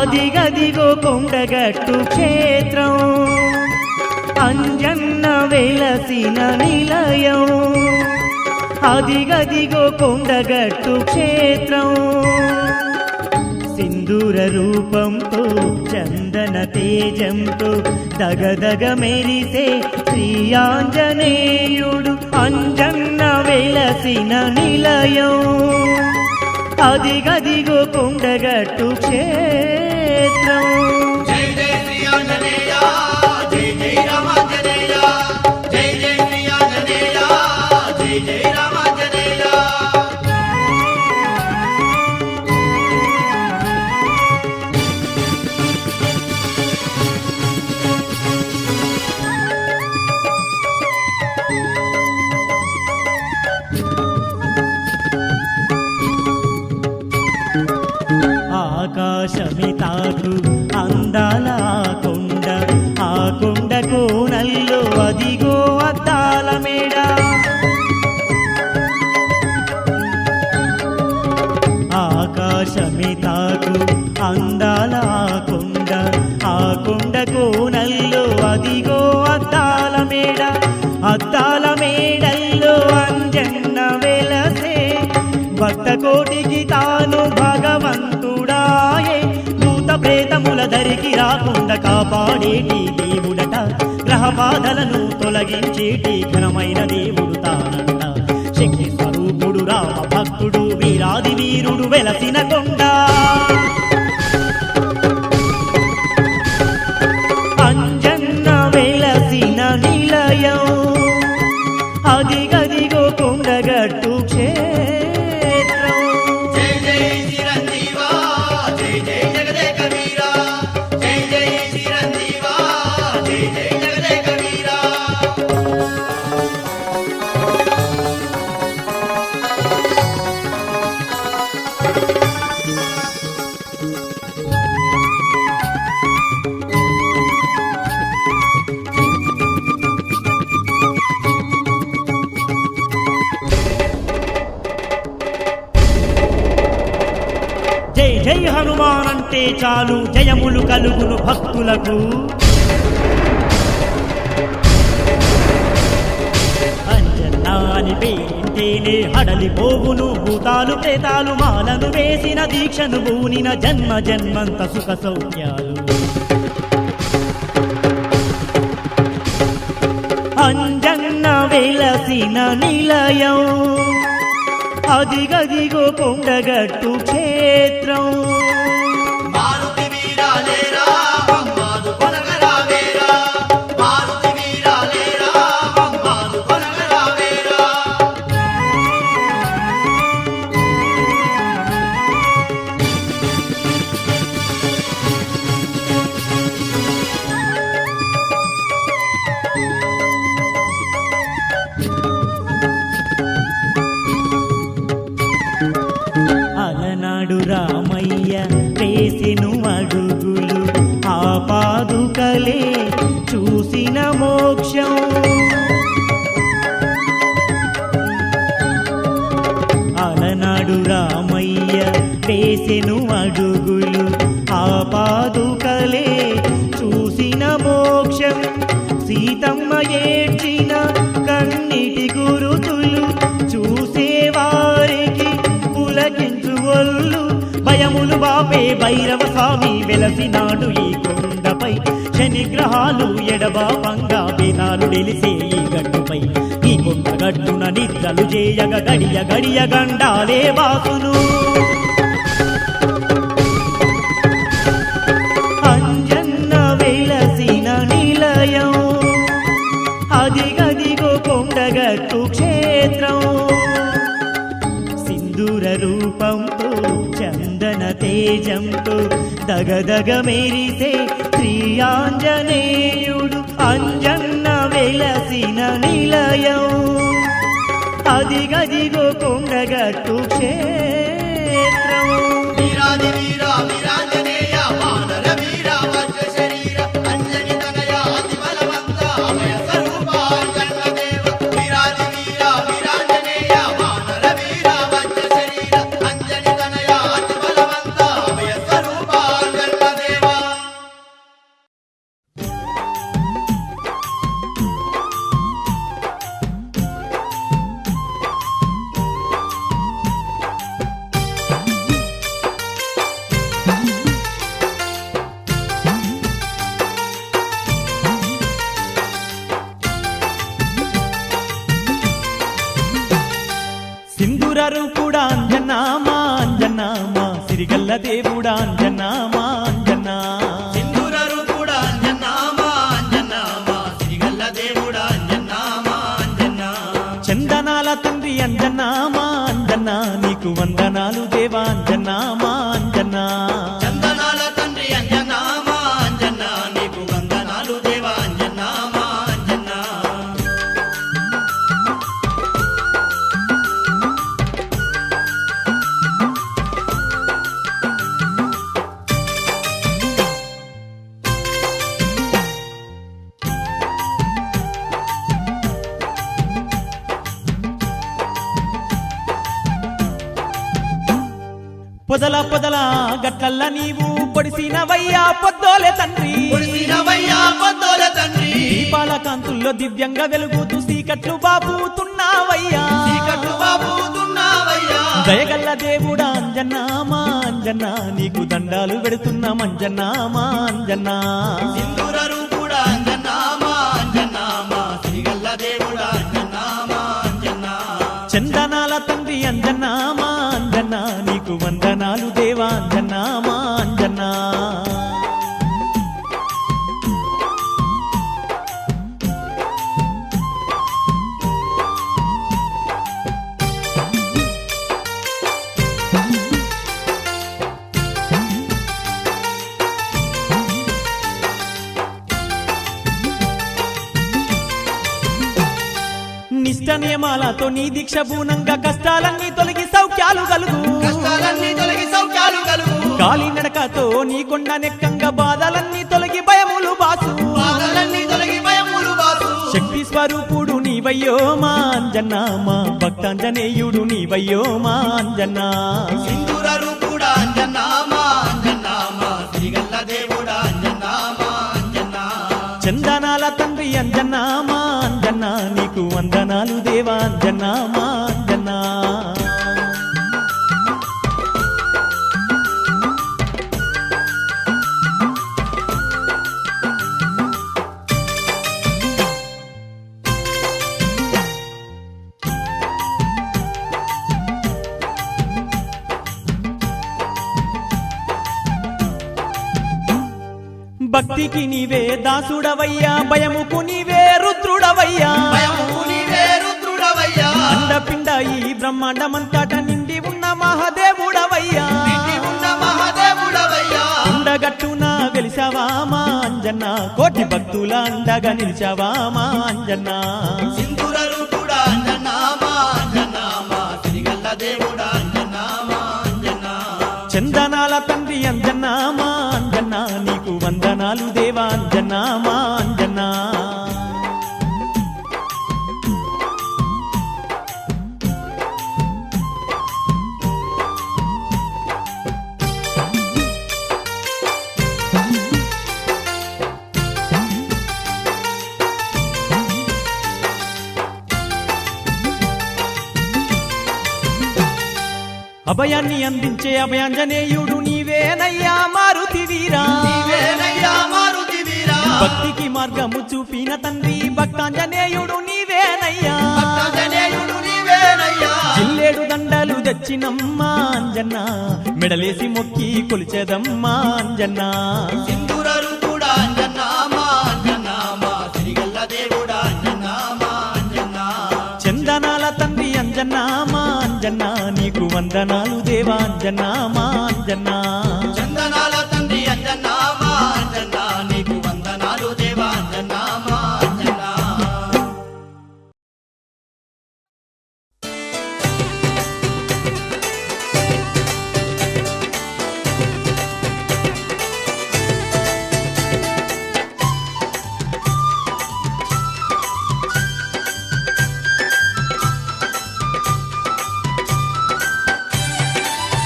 అదిగదిగో కొండగట్టు క్షేత్రం. అంజన్న వెలసిన నిలయం. అదిగదిగో కొండగట్టు క్షేత్రం. సింధూర రూపంతో చందన తేజంతో దగదగ మెరిసే శ్రీ ఆంజనేయుడు అంజన్న వెలసిన నిలయం. అదిగదిగో కొండగట్టు క్షేత్రం क्षेत्रम् రాకుండా కాపాడేటి దేవుడట. గ్రహ బాధలను తొలగించేటి ఘనమైన దేవుడు తానంట. శక్తి స్వరూపుడు రామ భక్తుడు వీరాది వీరుడు వెలసిన కొండ. అంటే జయములు కలుగును భక్తులకు. అంజనాని పేరింటేనే హడలిపోవును భూతాలు ప్రేతాలు మాలను వేసిన దీక్షను బూనిన జన్మ జన్మంత సుఖ సౌఖ్యాలు. అంజన్న వెలసిన నిలయం అదిగదిగో కొండగట్టు క్షేత్రం. వేసెను అడుగులు. ఆ పాదుకలే చూసిన మోక్షం సీతమ్మ ఏడ్చిన కన్నిటి గురుతులు చూసేవారికి పులకించు ఒళ్ళు. భయములు బాపే భైరవ స్వామి వెలసినాడు ఈ కొండపై. శనిగ్రహాలు ఎడబాపంగా వేదాలు నిలిసే ఈ గట్టుపై. ఈ కొండ గట్టున నిద్రలు చేయగ గడియ గడియ గండాలే వాసును దగదగ మెరిసే శ్రీయాంజనేయుడు అంజన్న వెలసిన నిలయం. అది గది రూపుడా అంజనా మా అంజనా మా సిరిగల్ల దేవుడా అంజనా. మా అంజనా దేవుడా చందనాల తండ్రి అంజనా మా అంజనా. నీకు వందనాలు దేవా పొదల గట్లల్ల నీవు పొడిసినవయ్యా పొద్దోలే తండ్రి. పుడిసినవయ్యా పొద్దోల తండ్రి. దీపాల కాంతుల్లో దివ్యంగా వెలుగుతూ సీకట్లు బాబుతున్నావయ్యా. దయగల్ల దేవుడా అంజనా మా అంజనా నీకు దండాలు పెడుతున్నా మంజనా మా అంజనా సింధూర రూపుడా అంజన్నా పూనంగా కష్టాలన్నీ తొలగి సౌఖ్యాలు కలుగు కష్టాలన్నీ తొలగి సౌఖ్యాలు కలుగు కాలి నడకతో నీ కొండ నెక్కంగా బాధలన్నీ తొలగి భయములు బాసు. బాధలన్నీ తొలగి భయములు బాసు. శక్తి స్వరూపుడు నీవయ్యో మా అంజనా మా భక్తాంజనేయుడు నీవయ్యో మా అంజనా సింధూర రూపుడా అంజన్నా మా అంజన్నా మా శ్రీగల్ల దేవుడా అంజన్నా మా అంజన్నా చందనాల తండ్రి అంజనా మా అంజనా నీకు వందనాలు దేవా అంజనా మా అంజనా. భక్తికి నీవే దాసుడవయ్యా భయముకు నీవే రుద్రుడవయ్యా అండపిండ ఈ బ్రహ్మాండమంతట నిండి ఉన్న మహాదేవుడవయ్యా. ఉండగట్టున వెలిసావా మా అంజన్న కోటి భక్తుల అండగా నిలిచావా మా అంజన్న మా చందనాల తండ్రి అంజన్న మా అంజన్న నీకు వందనాలు దేవా అంజన్న మా అభయాన్ని అందించే అభయాంజనేయుడు నీవేనయ్యా మారుతి వీరా నీవేనయ్యా మారుతి వీరా భక్తికి మార్గము చూపిన తండ్రి భక్తాంజనేయుడు నీవేనయ్యా. జిల్లేడు దండలు తెచ్చినమ్మా అంజన్న మెడలేసి మొక్కి కొలిచేదమ్మా అంజన్న వందనాలు దేవా అంజన్న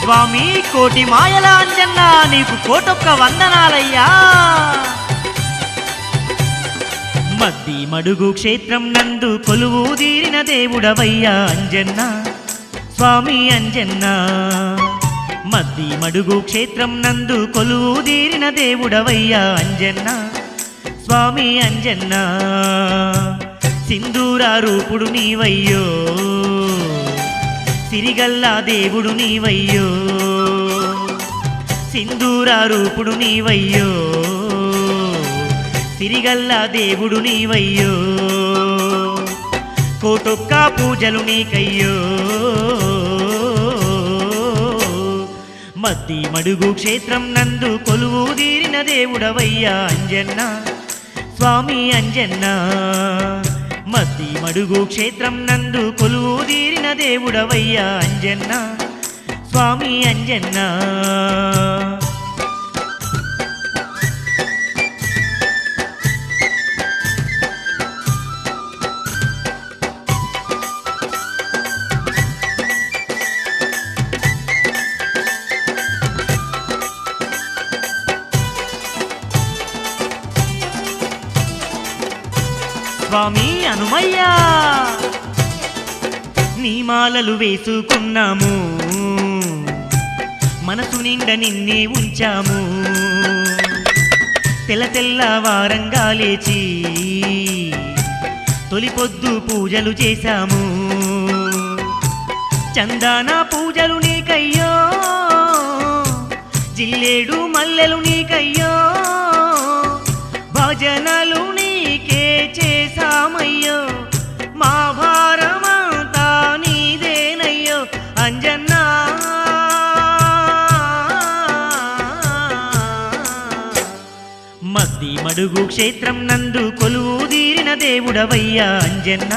స్వామి కోటి మాయల అంజన్న నీకు కోటొక్క వందనాలయ్యా. మద్ది మడుగు క్షేత్రం నందు కొలువు తీరిన దేవుడవయ్యా అంజన్న. స్వామి అంజన్న. మద్ది మడుగు క్షేత్రం నందు కొలువు తీరిన దేవుడవయ్యా అంజన్న. స్వామి అంజన్న. సింధూర రూపుడు నీవయ్యో. సిరిగల్లా దేవుడు నీవయ్యో. సింధూర రూపుడు నీవయ్యో. సిరిగల్లా దేవుడు నీవయ్యో. కోటొక్క పూజలు నీకయ్యో. మద్ది మడుగు క్షేత్రం నందు కొలువు తీరిన దేవుడవయ్యా అంజన్న. స్వామి అంజన్నా. మద్ది మడుగు క్షేత్రం నందు కొలువు తీరిన దేవుడవయ్యా అంజన్న స్వామి అంజన్నా. స్వామి అనుమయ్యా. నీ మాలలు వేసుకున్నాము. మనసు నిండ నిన్నే ఉంచాము. తెల్ల తెల్ల వారంగా లేచి తొలి పొద్దు పూజలు చేశాము. చందాన పూజలు నీకయ్యో జిల్లేడు మల్లెలు నీకయ్యో అడుగు క్షేత్రం నందు కొలువు తీరిన దేవుడవయ్యా అంజన్న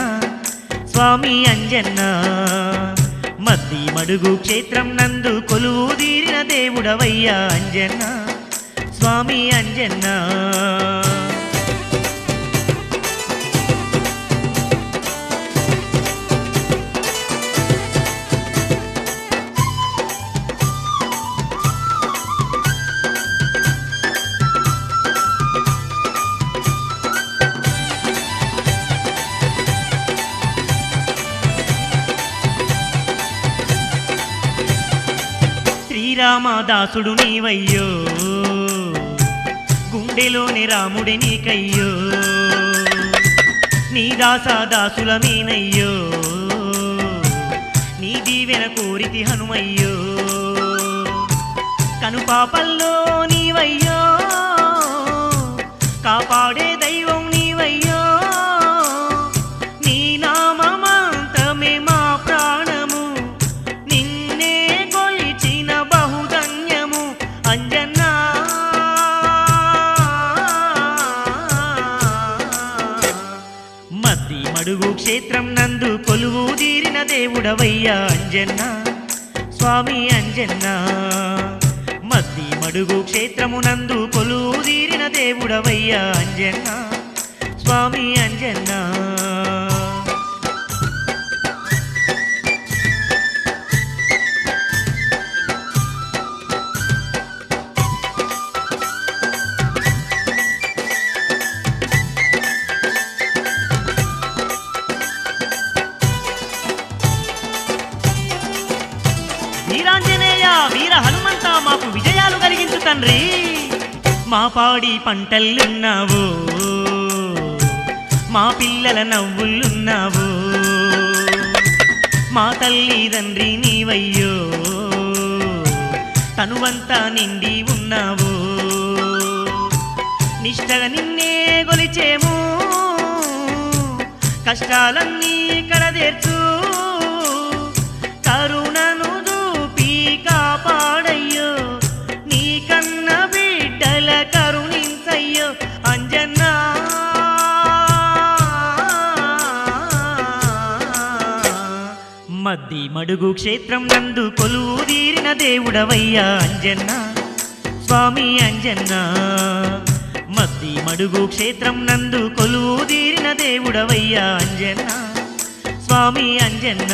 స్వామి అంజన్న. మద్ది మడుగు క్షేత్రం నందు కొలువు తీరిన దేవుడవయ్యా అంజన్న స్వామి అంజన్నా. శ్రీరామదాసుడు నీవయ్యో. గుండెలోని రాముడి నీకయ్యో. నీ దాసాదాసుల మీనయ్యో. నీ దీవెన కోరితి హనుమయ్యో. కనుపాపల్లో నీవయ్యో. కాపాడే క్షేత్రం నందు కొలువు తీరిన దేవుడవయ్యా అంజన్న స్వామి అంజన్న. మద్ది మడుగు క్షేత్రము నందు కొలువు తీరిన దేవుడవయ్యా అంజన్న స్వామి అంజన్న. వీరాంజనేయ వీర హనుమంత మాకు విజయాలు కలిగించు తండ్రి. మా పాడి పంటల్లున్నావు మా పిల్లల నవ్వులున్నావు. మా తల్లి తండ్రి నీవయ్యో తనువంతా నిండి ఉన్నావు. నిష్టగా నిన్నే గొలిచేము కష్టాలన్నీ కడదేర్చు మద్ది మడుగు క్షేత్రం నందు కొలువు తీరిన దేవుడవయ్యా అంజన్న. స్వామి అంజన్న. మద్ది మడుగు క్షేత్రం నందు కొలువు తీరిన దేవుడవయ్యా అంజన్న. స్వామి అంజన్న.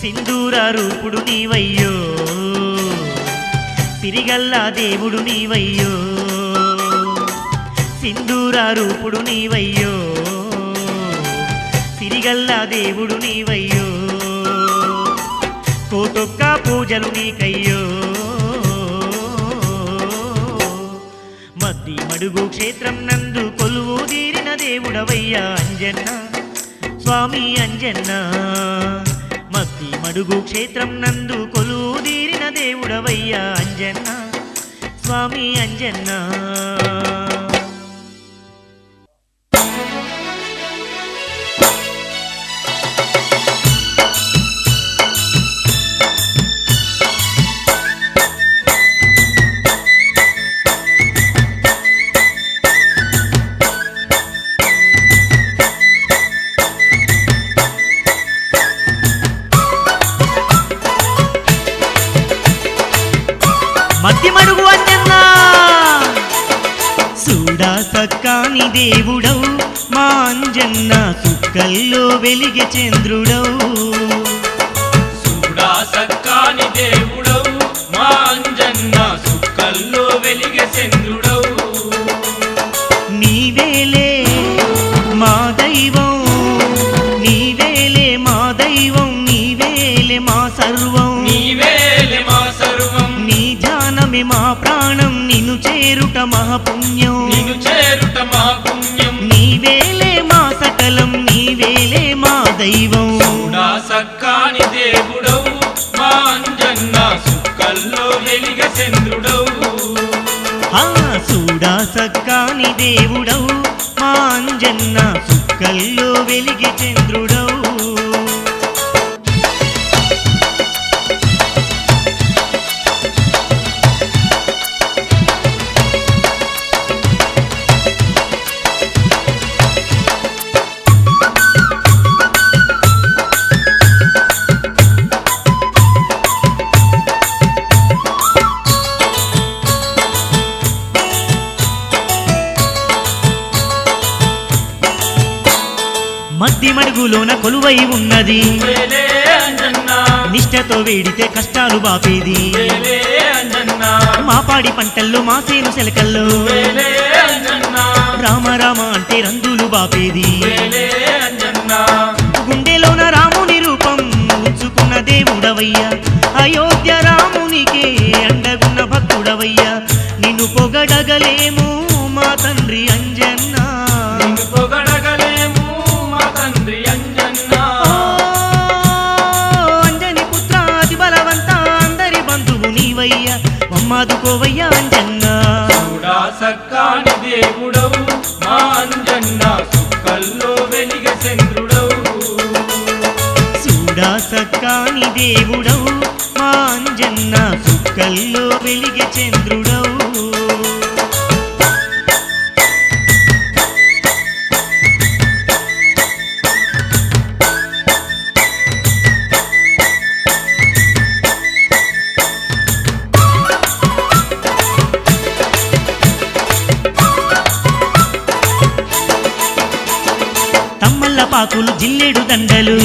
సింధూర రూపుడు నీవయ్యో. సిరిగల్లా దేవుడు నీవయ్యో. సింధూర రూపుడు నీవయ్యో. సిరిగల్లా దేవుడు నీవయ్యో. కోటొక్క పూజలు నీకయ్యో. మద్ది మడుగు క్షేత్రం నందు కొలువు తీరిన దేవుడవయ్యా అంజన్న స్వామి అంజన్న. మద్ది మడుగు క్షేత్రం నందు కొలువు తీరిన దేవుడవయ్యా అంజన్న స్వామి అంజన్నా. దేవుడవు మా అంజన్న సుక్కల్లో వెలిగే చంద్రుడవు సక్కాని దేవుడవు మా అంజన్న సుక్కల్లో వెలిగే చంద్రుడవు నీవేలే మా దైవం నీవేలే మా దైవం నీవేలే మా సర్వం. నీవేలే మా సర్వం. నీ మా ప్రాణం నిన్ను చేరుట మహాపుణ్యం నిన్ను చేరుట మా పుణ్యం నీవేలే మా సకలం నీవేలే మా దైవం. చూడా సక్కాని దేవుడవు మా అంజన్న సుక్కల్లో వెలిగే చంద్రుడవు. ఆ చూడా సక్కాని దేవుడవు మా అంజన్న సుక్కల్లో వెలిగి చంద్రుడవు. మడుగులోన కొలువై ఉన్నది. నిష్టతో వేడితే కష్టాలు బాపేది. అంజన్న. మాపాడి పంటల్లో మాసేను సెలకల్లో. వేలే అంజన్న. రామ రామ అంటే రందులు బాపేది. గుండెలోన రాముని రూపం ఉంచుకున్న దేవుడవయ్యా. అయోధ్య రామునికే అండగున్న భక్తుడవయ్యా. నిన్ను పొగడగలేము మా తండ్రి మమ్మాదుకోవయ్యా అంజన్న. చూడా సక్కాని దేవుడవు మా అంజన్న సుక్కల్లో వెలిగ చంద్రుడవు. చూడా సక్కాని దేవుడవు మా అంజన్న సుక్కల్లో వెలిగే చంద్రుడవు పాకులు జిల్లేడు దండలు.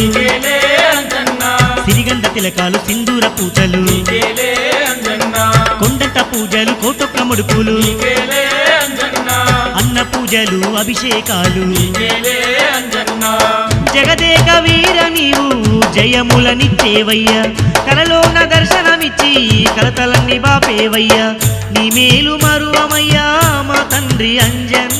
సిరిగంధ తిలకాలు సింధూర పూతలు. అంజన్న. కొండంత పూజలు కోటొక్క ముడుపులు. అన్న పూజలు అభిషేకాలు. జగదేక వీర నీవు జయములనిచ్చేవయ్యా కలలోన దర్శనమిచ్చి కలతలన్నీ బాపేవయ్యా నీ మేలు మరువమయ్యా మా తండ్రి అంజన్నా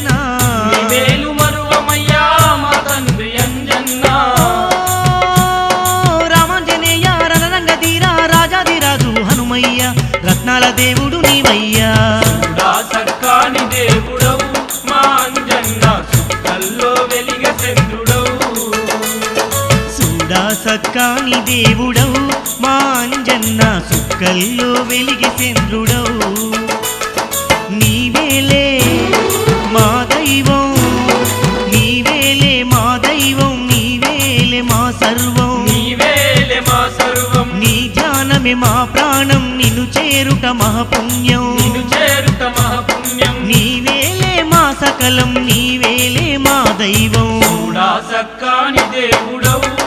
దేవుడవు మా అంజన్న సుక్కల్లో వెలిగి చంద్రుడవు. నీవేలే మా దైవం నీవేలే మా దైవం నీవేలే మా సర్వం. నీవేలే మా సర్వం. నీ ధ్యానమే మా ప్రాణం నిన్ను చేరుట మహాపుణ్యం. నిన్ను చేరుట మహాపుణ్యం. నీవేలే మా సకలం నీవేలే మా దైవం. సక్కాని దేవుడవు.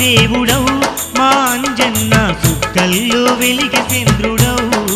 దేవుడవు మా అంజన్న సుక్కల్లో వెలిగి చంద్రుడవు.